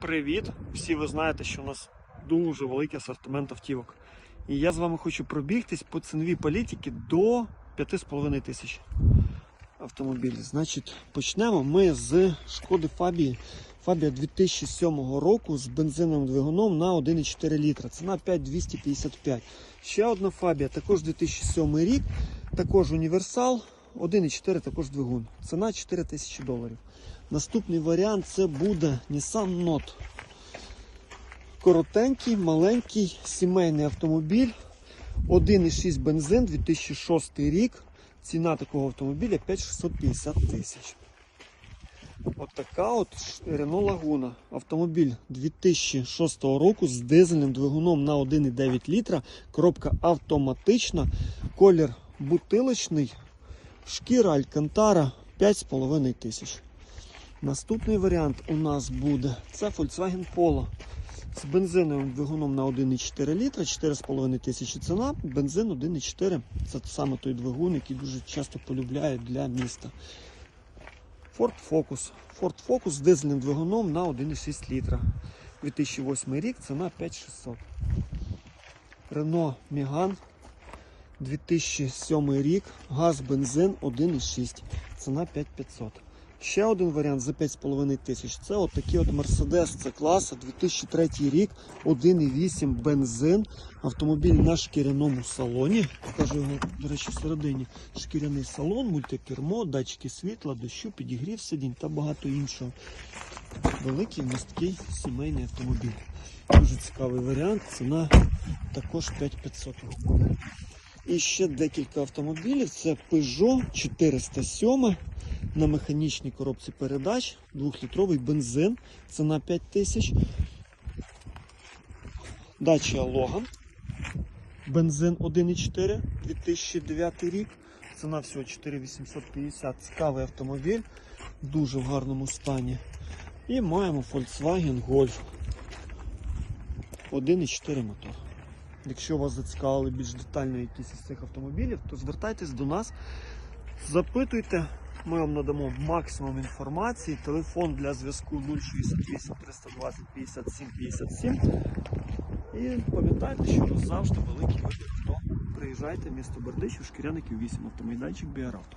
Привіт! Всі ви знаєте, що у нас дуже великий асортимент автівок. І я з вами хочу пробігтись по ціновій політиці до 5,5 тисяч автомобілів. Значить, почнемо ми з шкоди Фабії. Фабія 2007 року з бензиновим двигуном на 1,4 літра. Ціна 5255. Ще одна Фабія, також 2007 рік, також універсал, 1,4 також двигун. Ціна 4 тисячі доларів. Наступний варіант це буде Nissan Note. Коротенький, маленький сімейний автомобіль. 1,6 бензин, 2006 рік. Ціна такого автомобіля 5650 тисяч. От така от Renault Laguna. Автомобіль 2006 року з дизельним двигуном на 1,9 літра. Коробка автоматична, колір бутилочний, шкіра Алькантара 5,5 тисяч. Наступний варіант у нас буде це Volkswagen Polo з бензиновим двигуном на 1,4 літра, 4,5 тисячі ціна, бензин 1,4. Це саме той двигун, який дуже часто полюбляють для міста. Ford Focus. Ford Focus з дизельним двигуном на 1,6 літра. 2008 рік, ціна 5600. Renault Megane 2007 рік, газ, бензин 1,6. Ціна 5500. Ще один варіант за 5,5 тисяч. Це от такий от Mercedes це класа 2003 рік, 1,8 бензин. Автомобіль на шкіряному салоні. Покажу його, до речі, всередині. Шкіряний салон, мультикермо, датчики світла, дощу, підігрів сидінь та багато іншого. Великий місткий сімейний автомобіль. Дуже цікавий варіант. Ціна також 5500 буде. І ще декілька автомобілів. Це Peugeot 407 на механічній коробці передач, 2-літровий бензин, ціна 5 тисяч. Dacia Logan, бензин 1,4, 2009 рік, ціна всього 4850. Цікавий автомобіль, дуже в гарному стані. І маємо Volkswagen Golf 1,4 мотор. Якщо вас зацікавили більш детально якісь із цих автомобілів, то звертайтесь до нас, запитуйте. Ми вам надамо максимум інформації. Телефон для зв'язку 068 320 57 57. І пам'ятайте, що завжди великий вибір. Хто приїжджайте в місто Бердичів, Шкіряників 8, автомайданчик Біаравто.